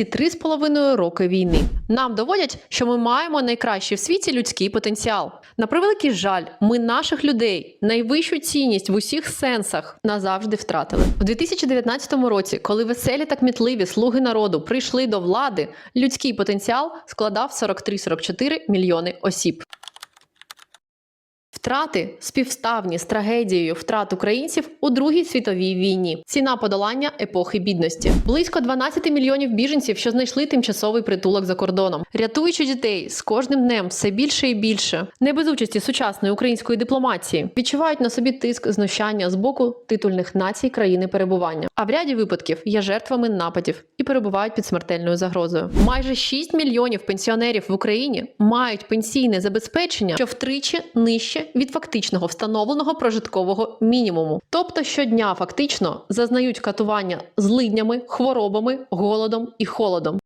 ці три з половиною роки війни. Нам доводять, що ми маємо найкращий в світі людський потенціал. На превеликий жаль, ми наших людей найвищу цінність в усіх сенсах назавжди втратили. У 2019 році, коли веселі та кмітливі слуги народу прийшли до влади, людський потенціал складав 43-44 мільйони осіб. Втрати співставні з трагедією втрат українців у Другій світовій війні. Ціна подолання епохи бідності. Близько 12 мільйонів біженців, що знайшли тимчасовий притулок за кордоном, рятуючи дітей з кожним днем все більше і більше. Не без участі сучасної української дипломатії відчувають на собі тиск знущання з боку титульних націй країни перебування. А в ряді випадків є жертвами нападів і перебувають під смертельною загрозою. Майже 6 мільйонів пенсіонерів в Україні мають пенсійне забезпечення, що втричі нижче від фактичного встановленого прожиткового мінімуму. Тобто щодня фактично зазнають катування злиднями, хворобами, голодом і холодом.